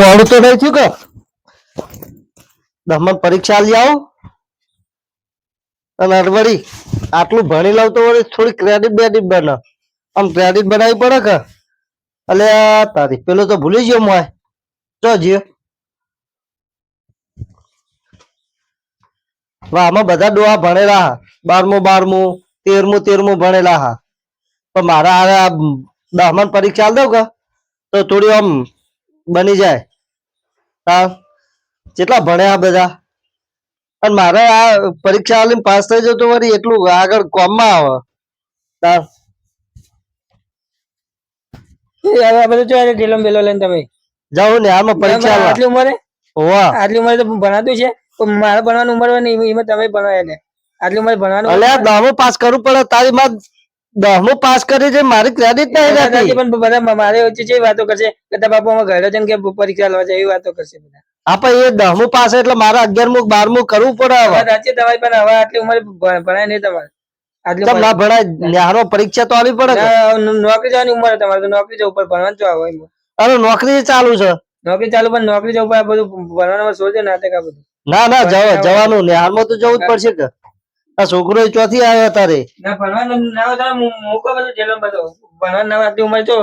મોડું તો નહીં થયું કે? દમણ પરીક્ષા લઈ આવો. અને અડવડી આટલું ભણી લઉં તો થોડી ક્રેડિટ બેડિટ બને. આમ ક્રેડિટ બનાવી પડે કે? એટલે તારી પેલો તો ભૂલી ગયો મોય જો જીઓ આમાં બધા ડોહા ભણેલા હા. બારમું બારમું, તેરમું તેરમું ભણેલા હા. પણ મારા આ દહમન પરીક્ષા દઉં કે? તો થોડી આમ બની જાય. હા કેટલા ભણ્યા બધા? અને મારે આ પરીક્ષા આલીને પાસ થઈ જતો વળી એટલું આગળ કોમમાં આવે. તાર હવે આ બધું જો ઢીલો બેલો લઈને તમે? જાઉં ને આમાં પરીક્ષા આટલી ઉંમરે? વાહ. આટલી ઉંમરે તો ભણાતું છે મારે ભણવાની ઉંમર હોય ને એમાં- તમે ભણો એને આટલી ઉંમરે ભણવાનું અલે આ દહમું પાસ કરવું પડે તારી માં દહમું પાસ કરી છે મારી ક્રેડિટ નહીં નથી પણ બધા મારે વચ્ચે જે વાતો કરશે. કે તારા બાપુ અમે ઘરે જઈને કે પરીક્ષા લેવા જાય એવી વાતો કરશે બધા. આપણે એ દસમું પાસ એટલે મારે અગિયારમું બારમું કરવું પડે હવે. વાત તમારી પણ હવે આટલી ઉંમરે ભણ- ભણાય નહીં તમારે. આટલી ના ભણાય ન્યારો પરીક્ષા તો આવી પડે નોકરી જવાની ઉંમર તમારે તો નોકરી જવું પડે ભણવાનું જો આવે એમાં. અરે નોકરી ચાલુ છે. નોકરી ચાલુ પણ નોકરી જવું પડે આ બધું ભણવાનું સોચે નાટક આ બધું. ના ના જવા- જવાનું ન્યારમાં તો જવું જ પડશે કે? આ છોકરો ચોથી આવ્યો તારે? ભણવાનું તો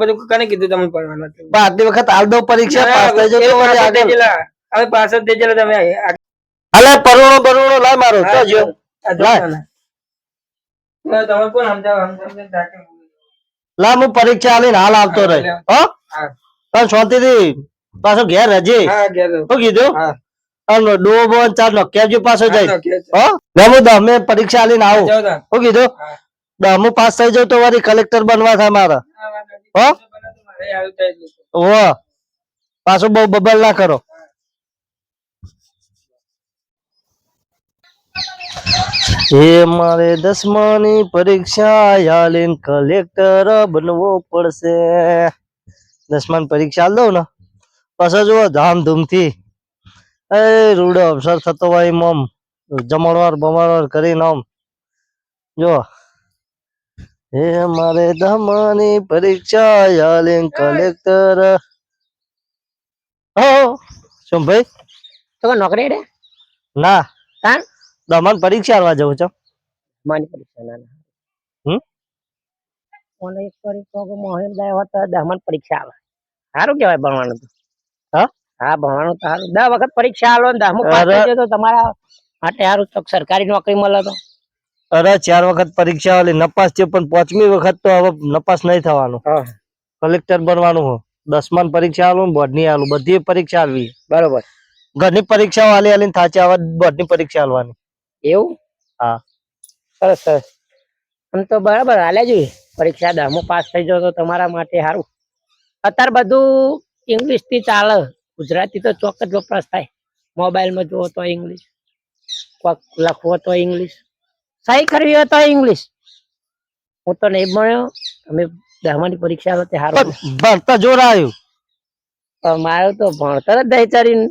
બધું કોને કીધું તમે ભણવાનું આટલી વખત આલ દઉં પરીક્ષા પાસ થઈ જતો. હવે જ થઈ તમે. અલે પરુણો પરુણો લાય મારો તો જો. તમે કોણ સમજાવો? લા હું પરીક્ષા આલીને હાલ આવતો રહે. હો? હા. શાંતિથી પાછો ઘેર રજે હા, ઘેર. શું કીધું? હા. અને ડો બોન ચાર નો કેજો પાછો હા, જાય. હો હું? દમે પરીક્ષા લઈને આવો. શું કીધું હા. પાસ થઈ જાવ તો વારી કલેક્ટર બનવા થાય મારા. હા, હો? પાછું બહુ બબલ ના કરો. એ મારે દસમાની પરીક્ષા આલીને કલેક્ટર બનવો પડશે. દસમાની પરીક્ષા આલ દઉં ને. પાછા જુઓ ધામધૂમથી. એ રૂડો અવસર થતો હોય એમ આમ જમણવાર બમણવાર કરીને આમ જો. એ મારે દમાની પરીક્ષા આલીને કલેક્ટર. હો શું ભાઈ? તો નોકરી રે ના. તાણ દમણ પરીક્ષા આલવા જવું છો. માની પરીક્ષા ના ના. હમ? કોને એક કરી તો કે મોહિમ દાય હોત તો પરીક્ષા આવે. સારું કહેવાય ભણવાનું તો. હા? ભણવાનું તો સારું. દસ વખત પરીક્ષા આલો ને દસમું પાસ થઈ તો તમારા માટે સારું. તો સરકારી નોકરી મળે તો. અરે ચાર વખત પરીક્ષા આવેલી નપાસ છે પણ પાંચમી વખત તો હવે નપાસ નહીં થવાનું. કલેક્ટર બનવાનું હો. દસમાની પરીક્ષા આલું બોર્ડની આલું. બધી પરીક્ષા આલવી. બરોબર. ઘરની પરીક્ષાઓ આલી આલીને થાચી હવે બોર્ડની પરીક્ષા આલવાની. એવું? હા. સરસ સરસ. આમ તો બરાબર હાલે જોઈએ પરીક્ષા દસમું પાસ થઈ જાવ તો તમારા માટે સારું. અત્યારે બધું ઇંગ્લિશથી ચાલે. ગુજરાતી તો ચોક્કસ વપરાશ થાય. મોબાઈલમાં જુઓ તો ઇંગ્લિશ કોક લખવો તો ઇંગ્લિશ સહી કરવી હોય તો ઇંગ્લિશ હું તો નહીં ભણ્યો અમે દસમાની પરીક્ષા વખતે સારું ભણતર ભણતા જોર આવ્યું મારું તો ભણતર જ દઈ ચરીને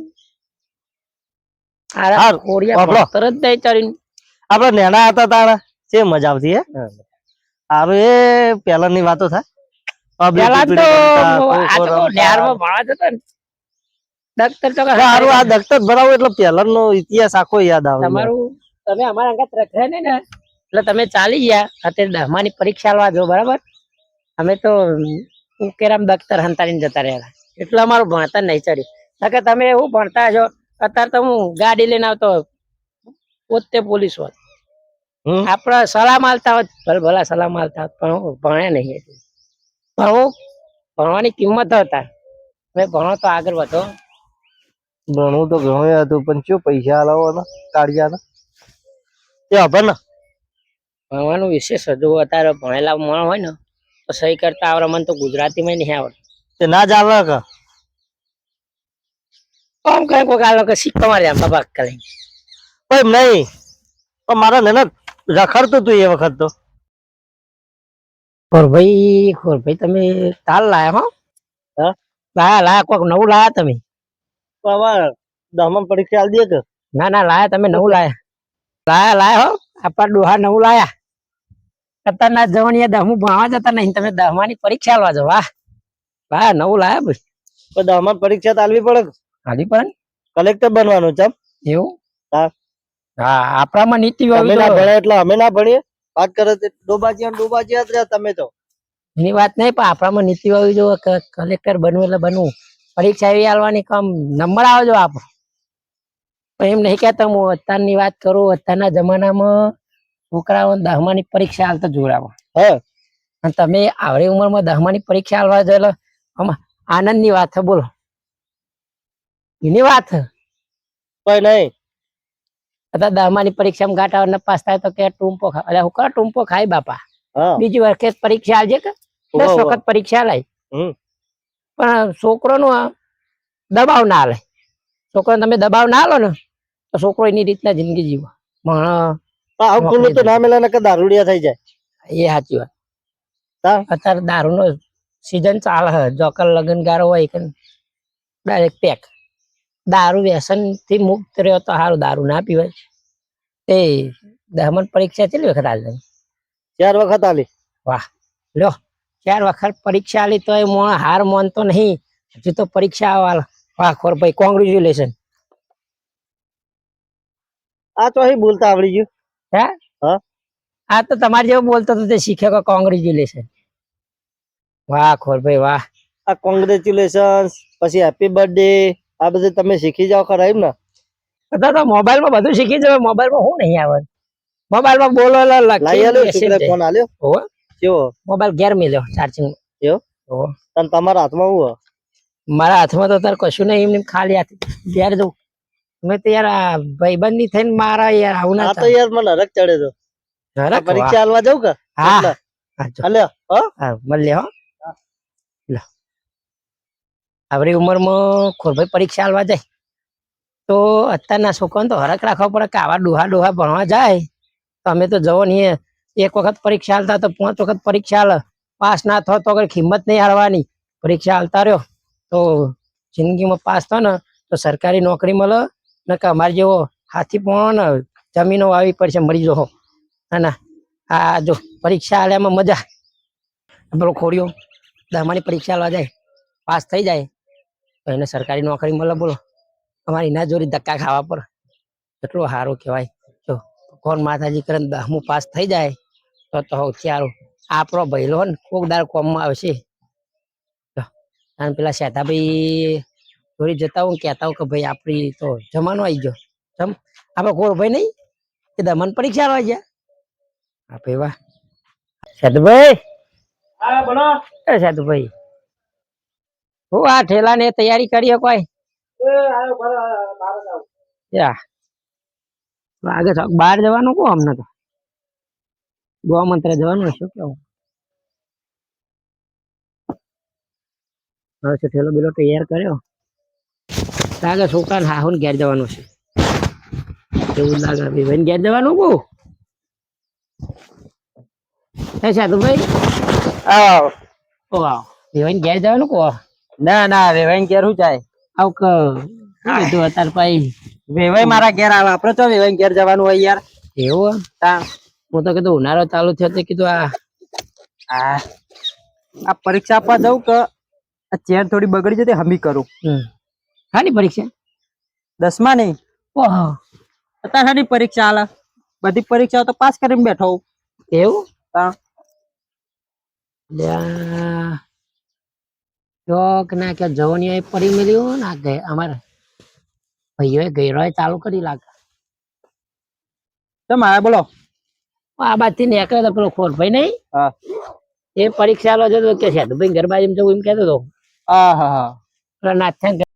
ભણતર જ દઈ ચડીને આપડે નેના હતા તારા છે મજા આવતી હે? એ પેલાની વાતો થાય. પેલા તો ભણવા જતો ને. દફતર તો આ દખ્તર ભરાવું એટલે પેલાનો ઇતિહાસ આખો યાદ આવે તમારું તમે અમારા અંગત રખે ને ને એટલે તમે ચાલી ગયા અત્યારે દસમાની પરીક્ષા લેવા જો બરાબર? અમે તો ઉકેરામ દફતર હંતાડીને જતા રહ્યા એટલે અમારું ભણતર નહીં ચડ્યું. નકર તમે એવું ભણતા છો અત્યારે તો હું ગાડી લઈને આવતો પોતે પોલીસ હોત હમ. સલાહ સલામ આલતા હોત ભલે ભલા સલામ આલતા હોત પણ ભણે નહીં ભણવું ભણવાની કિંમત હતા. તમે ભણો તો આગળ વધો. ભણવું તો ઘણું હતું પણ શું પૈસા આલાવવાના કાઢિયાના? એ હવે ને ભણવાનું વિશેષ હજુ અત્યારે ભણેલા માણસ હોય ને તો સહી કરતા આવડે મને તો ગુજરાતીમાં નહીં આવડે તે ના જ આવે કે? આમ કઈ કોઈક આ લોકો શીખવા મારે આમ બાબા કરી કોઈ નહીં. પણ મારા ને રખડતું તું એ વખત તો. ખોરભાઈ ખોરભાઈ તમે તાલ લાયા હો? લાયા લાયા કોક નવું લાયા તમે? હવે દમણ પડી ચાલ દે કે? ના ના લાયા તમે નવું લાયા. લાયા લાયા હો. આપણા ડોહા નવું લાયા. ખતરનાક જવાનિયા દહમું ભણવા જતા નહીં તમે દહમાની પરીક્ષા આલવા જો વાહ. વાહ નવું લાયા ભાઈ. તો દહમાં પરીક્ષા તો આલવી પડે હાલી પણ કલેક્ટર બનવાનું છે એવું? હા. હા આપણામાં નીતિ તમે ના ભણ્યા એટલે અમે ના ભણીએ. વાત કરે ડોબાજીયા ડોબાજીયા જ રહ્યા તમે તો. એની વાત નહીં પણ આપણામાં નીતિ આવી જો કલેક્ટર બનવું એટલે બનવું. પરીક્ષા એવી આલવાની કમ નંબર આવજો આપ. એમ નહીં કહેતા હું અત્યારની વાત કરું અત્યારના જમાનામાં છોકરાઓ દહમાની પરીક્ષા હાલતા જોડાવો. હે? અને તમે આવડી ઉંમરમાં દહમાની પરીક્ષા આલવા જો આમાં આનંદની વાત છે બોલો. એની વાત? કોઈ નહીં. અત્યારે દહમાની પરીક્ષામાં ઘાટા ન પાસ થાય તો કે ટૂંપો ખા અરે હું કરો ટૂંપો ખાય બાપા. બીજી વખત પરીક્ષા આલજે કે દસ વખત પરીક્ષા લાય. પણ છોકરોનો દબાવ ના લે છોકરાને તમે દબાવ ના લો ને તો છોકરો એની રીતના જિંદગી જીવો પણ તો ના મેલા કે દારૂડિયા થઈ જાય. એ સાચી વાત. અત્યારે દારૂનો સિઝન ચાલે છે. જોકર લગનગારો હોય કે ડાયરેક્ટ પેક દારૂ વ્યસનથી મુક્ત રહ્યો તો સારું દારૂ ના પીવાય. તે દહમન પરીક્ષા કેટલી વખત આલી? ચાર વખત આલી. લ્યો. ચાર વખત પરીક્ષા આલી તો એ મોણ હાર માનતો નહીં. હજુ તો પરીક્ષા આવવા વાહ ખોરભાઈ કોંગ્રેચ્યુલેશન આ તો અહીં બોલતા આવડી ગયું. આ તો તમારે જેવો બોલતો હતો તે શીખ્યો કે કોંગ્રેચ્યુલેશન વાહ ખોર ભાઈ વાહ. આ કોંગ્રેચ્યુલેશન પછી હેપી બર્થડે આ બધું તમે શીખી જાઓ ખરા એમ ને? બધા તો મોબાઈલમાં બધું શીખી જાવ મોબાઈલમાં હું નહીં આવે મોબાઈલમાં બોલો એટલે લાઈ આલ્યો લખી શીખરે ફોન આલ્યો? હોવે. કેવો? મોબાઈલ ઘેર મેલ્યો ચાર્જિંગ એવો? તને તમારા હાથમાં હું મારા હાથમાં તો અત્યારે કશું નહીં એમ ખાલી હાથ. ઘેર જવું મેં તો યાર આ ભાઈબંધની થઈને મારા યાર આવું ના તો યાર મને હરક ચડે તો. પરીક્ષા હાલવા જાઉં કે? હા. એટલે. હા, જો. હો. આપણી ઉંમરમાં ખોરભાઈ પરીક્ષા હાલવા જાય. તો અત્યારના છોકરાને તો હરક રાખવા પડે કે આવા ડોહા ડોહા ભણવા જાય. તો અમે તો જવો નહીં. એક વખત પરીક્ષા હાલતા તો પાંચ વખત પરીક્ષા આલે. પાસ ના થયો તો કઈ કિંમત નહીં હારવાની. પરીક્ષા હાલતા રહ્યો. તો જિંદગીમાં પાસ થયો ને, તો સરકારી નોકરી મળે ને કે અમારે જેવો હાથી પણ જમીનો વાવી પડશે, મરી જહો ના આ જો પરીક્ષા હાલ્યામાં મજા. પેલો ખોડ્યો દસમાની પરીક્ષા આલવા જાય. પાસ થઈ જાય. તો એને સરકારી નોકરી મળે બોલો. અમારી ના જોડી ધક્કા ખાવા પર. એટલું સારું કહેવાય. કોણ માતાજી કરે દસમું પાસ થઈ જાય તો તો સારું આપણો ભૈલો ને કોક દાર કોમમાં આવશે. અને પેલા શેતાભાઈ જોડી જતા હું કહેતા કે ભાઈ આપણી તો જમાનો આવી ગયો. જમ આપણે કોર ભાઈ નહીં કે દમન પરીક્ષા આવી ગયા. આપે વાહ. શેતુભાઈ? હા બોલો. એ સાધુભાઈ હું આ ઠેલા ને તૈયારી કરી કોઈ? યા. આગળ થોડુંક બહાર જવાનું કહો અમને તો ગો મંત્ર જવાનું શું કેવું? હવે શું ઠેલો બેલો તૈયાર કર્યો? લાગે છોકરા હાહુ ને ઘેર જવાનું છે. એવું લાગે ભાઈ ઘેર જવાનું કહું હે સાધુભાઈ? આવ. ઓ આવ. વિવાન ઘેર જવાનું કહો ના ના વેવાઈ ઘેર શું જાય? આવ શું કીધું અત્યારે ભાઈ વેવાય મારા ઘેર આવે. આપડે તો વેવાય ઘેર જવાનું હોય યાર. એવું તા હું. તો કીધું ઉનાળો ચાલુ થયો તો કીધું આ આ આ પરીક્ષા આપવા જાઉં કે આ ચેર થોડી બગડી જતી હમી કરું. શાની પરીક્ષા? દસમા નહીં. ઓહો. અત્યારે શાની પરીક્ષા આલે બધી પરીક્ષાઓ તો પાસ કરીને બેઠો એવું? તા ચોક ના કે જવાની પડી મળ્યું ના કે અમારે. ભાઈઓએ ગયરોય ચાલુ કરી લાગે. તો મારે બોલો? આ બાજથી નીકળે તો પેલો ખોર ભાઈ નહીં? એ પરીક્ષા લો જતો કે છે ભાઈ ગરબા જેમ જવું એમ કહેતો હતો હા હા હા. નાથ્યા